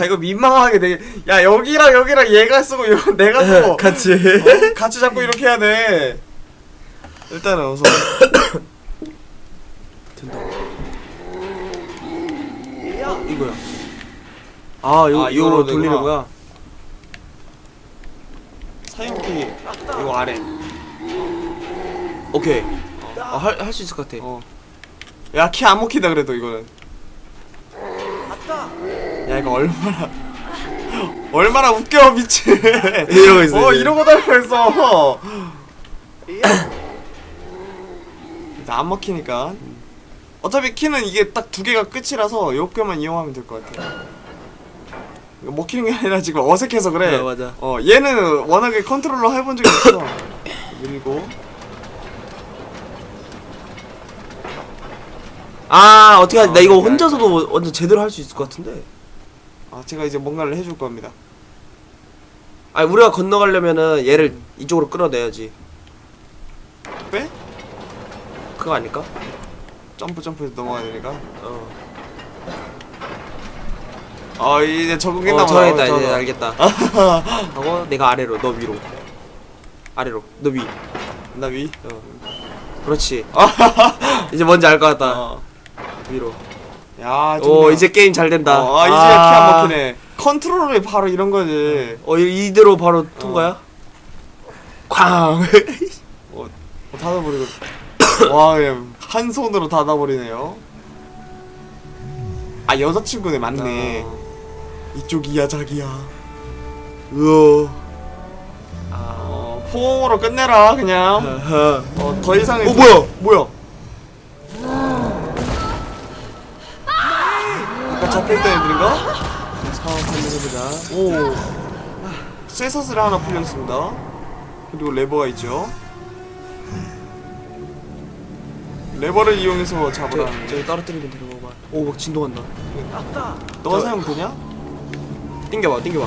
야 이거 민망하게 되게 야 여기랑 여기랑 얘가 쓰고 이거 내가 쓰고 같이. 어? 같이 잡고 이렇게 해야 돼 일단은 우선 된다. 이거야. 아, 이거 아, 이거로 이거로 돌리는 되구나. 거야. 사용키 이거 아래 오케이. 아, 할할수 있을 것 같아. 어야 키 안 먹힌다 그래도 이거는 야 이거 얼마나 얼마나 웃겨 미친 이러고 있어, 어 이제. 이러고 다니면서 일단 안 먹히니까 어차피 키는 이게 딱 두 개가 끝이라서 요거만 이용하면 될 것 같아 이거 먹히는 게 아니라 지금 어색해서 그래 어, 맞아. 어 얘는 워낙에 컨트롤러 해본 적이 없어 밀고 아, 어떻게 하지? 나 아, 이거 그래. 혼자서도 완전 제대로 할 수 있을 것 같은데. 아 제가 이제 뭔가를 해줄 겁니다 아니, 우리가 건너가려면은 얘를 이쪽으로 끌어내야지. 빼? 그거 아닐까? 점프 점프해서 넘어가야 되니까 어. 아 이제 적응했나 어, 보다 정했다. 어, 이제. 알겠다. 하고 내가 아래로, 너 위로. 아래로, 너 위. 나 위? 어. 그렇지. 이제 뭔지 알 것 같다. 어. 위로. 야 오, 정말. 이제 게임 잘 된다. 어, 아 이제 키안 먹히네 컨트롤이 바로 이런 거지 어, 이- 이대로 바로 통과야? 쾅. 어, 어, 닫아버리고 와 그냥 한 손으로 닫아버리네요 아 여자친구네 맞네 어. 이쪽이야 자기야 우와. 아. 어 포옹으로 끝내라 그냥. 어, 더 이상의 어, 뭐야? 뭐야 오 쇠사슬 하나 풀려있습니다 그리고 레버가 있죠 레버를 이용해서 저, 잡으라는 저기 떨어뜨리면 되는 거구만. 오, 막 진동한다. 너가 저- 사용 되냐? 땡겨봐, 땡겨봐.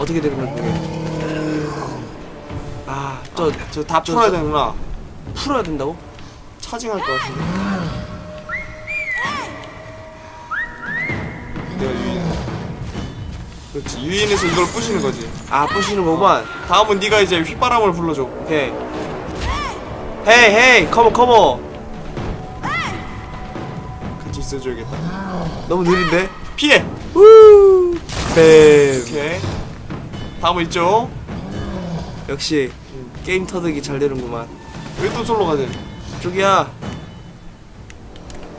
어떻게 되는 건지 모르겠네. 아, 저, 저다 저- 풀어야 저- 되는구나 풀어야 된다고? 차징할 것 같은데 그렇지 유인해서 이걸 부시는 거지 아, 부시는 거구만. 다음은 네가 이제 휘바람을 불러줘 오케이. 헤이, 헤이, 컴온, 컴온. 같이 있어줘야겠다 너무 느린데? 피해! 우! 뱀. 오케이 다음은 있죠 역시, 게임 터득이 잘 되는구만. 왜 또 절로 가지? 쪽이야.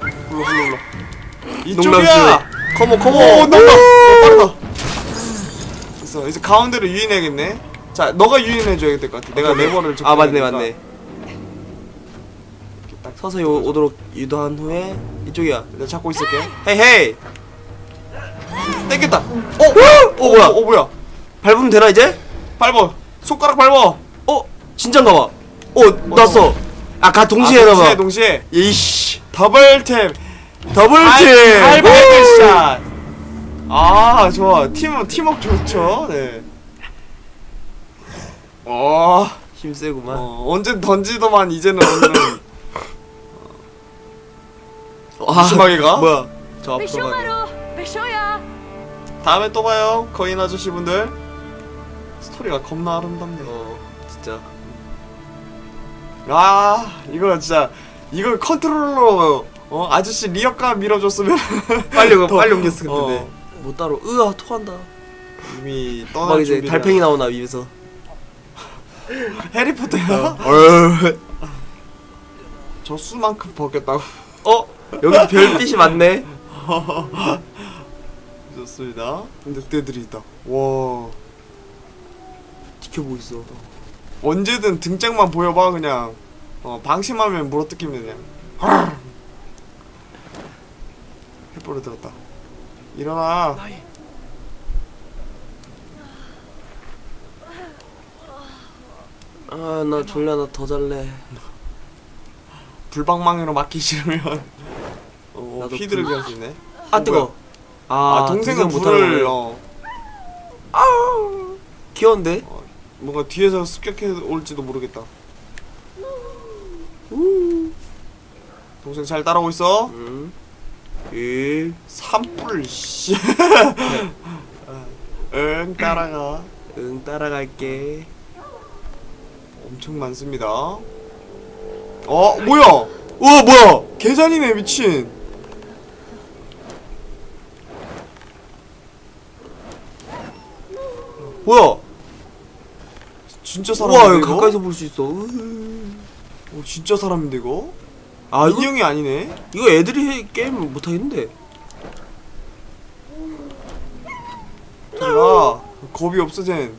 불러 불러 불러 이쪽이야! 농담이지. 컴온, 컴온. 오 넘나! 어, 빠르다 됐어 이제 가운데로 유인해야겠네 자 너가 유인해줘야 될 것 같아 내가 레버를 아, 맞네, 맞네. 이렇게 딱 서서히 오, 오도록 유도한 후에 이쪽이야. 내가 잡고 있을게 헤이, 헤이. 땡겼다 어! 어, 뭐야? 어, 어 뭐야 밟으면 되나 이제? 밟어 손가락 밟어 어? 진짠가 봐. 어, 났어. 아까 동시에 아, 해봐. 동시에 동시에 이씨. 더블 탭 더블 알- 킬. 알바이트 샷. 아 좋아 팀 팀워크 좋죠. 네. 어 힘세구만. 어, 언제 던지더만 이제는 완전 어, 아, 심하게 가? 뭐야? 저 앞으로 가 다음에 또 봐요 거인 아저씨 분들. 스토리가 겁나 아름답네. 어 진짜 아 이거 진짜 이걸 컨트롤러 어 아저씨 리어카 밀어줬으면 빨리 그, 빨리 옮겼을 텐데. 어. 못 따로. 으아, 토한다. 이미 막 떠날 이제 준비. 달팽이 나오나 위에서. 해리포터야? 어. 저 수만큼 벗겼다고. 어? 여기도 별빛이 많네. 좋습니다. 늑대들이 있다. 와. 지켜보고 있어. 언제든 등짝만 보여봐 그냥. 어 방심하면 물어뜯기면 그냥. 햇불을 들었다. 일어나. 아, 나 졸려. 나 더 잘래. 불방망이로 맞기 싫으면 어, 나도 휘두르기 불- 수 있네. 아, 어, 뜨거. 아, 아, 동생은 불을 못하는 어, 귀여운데? 뭔가 뒤에서 습격해 올지도 모르겠다. 동생 잘 따라오고 있어. 음. 1 산불 씨. 응 따라가. 응 따라갈게 엄청 많습니다. 어 뭐야? 어 뭐야 계산이네 미친. 뭐야 진짜 사람인데 여기 이거? 가까이서 볼 수 있어 으. 어, 진짜 사람인데 이거? 아 이거 인형이 아니네. 이거 애들이 해, 게임 못 하겠는데 야 겁이 없어 쟨.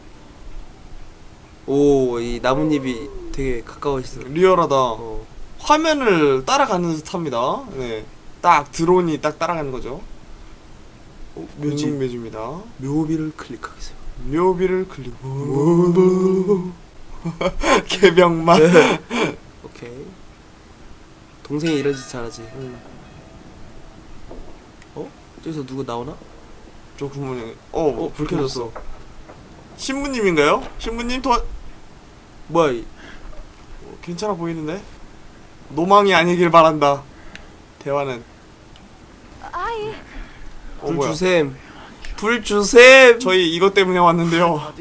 오 이 나뭇잎이 되게 가까워 있어 리얼하다. 어. 화면을 따라가는 듯합니다. 네. 딱 드론이 딱 따라가는 거죠. 어, 묘지 묘지입니다. 묘비를 클릭하겠어요 묘비를 클릭. 개병만. 오케이 동생이 이런 짓 잘하지 어? 저기서 누구 나오나? 저 구멍에. 어, 어, 불 켜졌어. 신부님인가요? 신부님 더 뭐야 이 어, 괜찮아 보이는데? 노망이 아니길 바란다. 대화는. 아이, 어, 불 뭐야? 주셈 불 주셈 저희 이것 때문에 왔는데요.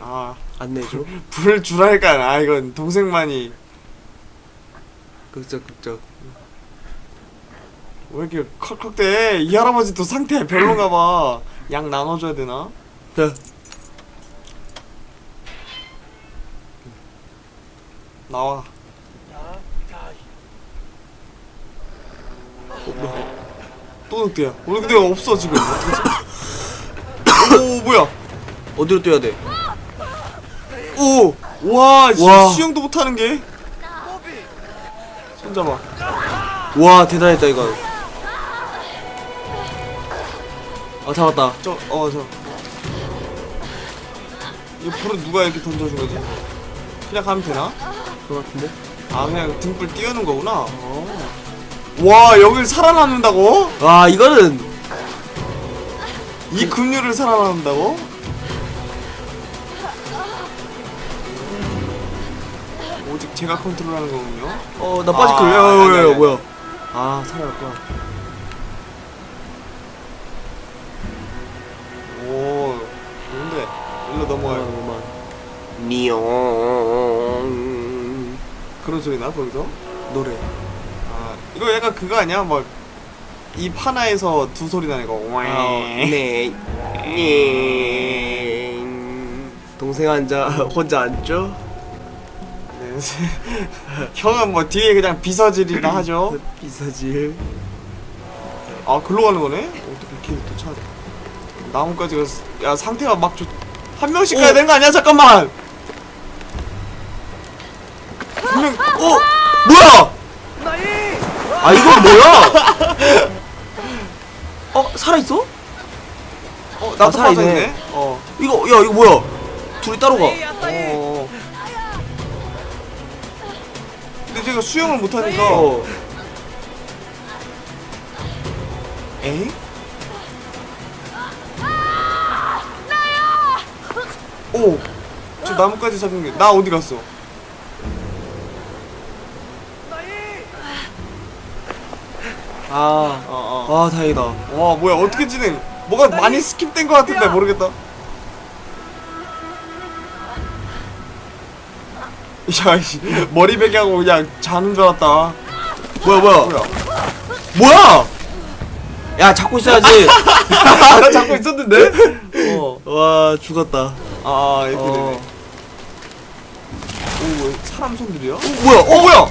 아, 안 내줘 불 주랄까? 아, 이건 동생만이 극적 극적 왜 이렇게 컥컥대? 이 할아버지도 상태 별론가 봐. 양 나눠줘야 되나? 자 나와. 또 늑대야. 우리 늑대가 없어 지금. 어떡하지? 오 뭐야? 어디로 뛰어야 돼? 오! 와, 씨, 와. 수영도 못하는 게. 손잡아. 와 대단했다 이건 아 잡았다 저, 어, 저. 이 불은 누가 이렇게 던져준 거지? 그냥 가면 되나? 그거 같은데? 아, 그냥 등불 띄우는 거구나. 어. 와, 여길 살아남는다고? 와 이거는 이 급류를 살아남는다고? 오직 제가 컨트롤하는 거군요. 어 나 빠질 걸 아, 야, 아니, 야, 야, 아니. 뭐야 아 살아났구나 오, 좋은데. 일로 넘어가요. 잠깐만 니용 그런 소리 나, 거기서? 노래 아, 이거 약간 그거 아니야? 막, 입 하나에서 두 소리 나는 거. 아, 네 네. 동생 앉아 혼자 앉죠? 네. 형은 뭐 뒤에 그냥 비서질이나 하죠. 비서질 아, 글로 가는 거네? 어떻게 이렇게 또 차. 나뭇가지가, 스- 야, 상태가 막 좋. 한 명씩 가야 오. 되는 거 아니야? 잠깐만! 분명, 어? 뭐야? 아 이건 뭐야? 어 살아있어? 어, 나도 살아있네. 빠져있네? 어. 이거 야 이거 뭐야? 둘이 따로 가 어. 근데 제가 수영을 못하니까. 어. 에? 오! 저 나뭇가지 잡은 게, 나 어디 갔어? 아, 어, 어. 아 다행이다 와, 뭐야, 어떻게 진행? 뭐가 많이 스킵된 것 같은데, 모르겠다. 야, 이씨, 머리 베개하고 그냥 자는 줄 알았다. 뭐야 뭐야 뭐야? 뭐야? 야 잡고 있어야지 나 잡고 있었는데? 어. 와 죽었다 아, 이렇게 어. 되네. 오, 사람 손들이야? 어, 뭐야 어 뭐야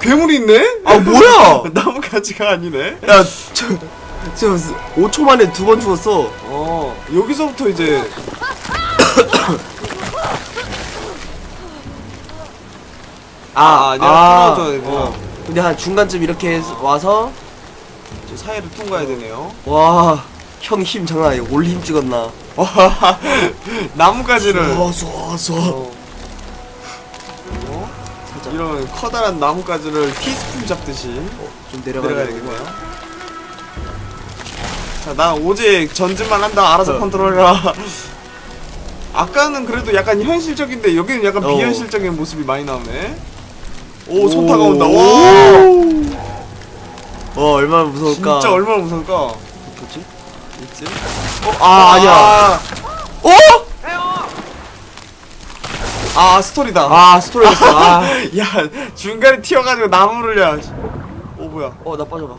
괴물이 있네? 아 뭐야 나뭇가지가 아니네? 야저 저 5초 만에 두 번 죽었어 어, 여기서부터 이제 아, 내가 풀어줘야 되구나. 어. 근데 한 중간쯤 이렇게 해서 와서 저 사이를 통과해야 되네요. 와 형 힘 장난 아니야 올힘 찍었나 나뭇가지를 쏴쏴쏴 어. 어? 이런 커다란 나뭇가지를 티스푼 잡듯이 좀 내려가야 내려가야 되겠네 되겠네요. 자, 난 오직 전진만 한다. 알아서 어. 컨트롤해라. 아까는 그래도 약간 현실적인데 여기는 약간 어. 비현실적인 모습이 많이 나오네. 오, 손타가 온다. 와! 어 얼마나 무서울까 진짜 얼마나 무서울까 뭐지? 있지? 아 아 니야 어? 아 스토리다 아 스토리였어 아. 야 중간에 튀어가지고 나무를 야. 오 뭐야? 어나 빠져봐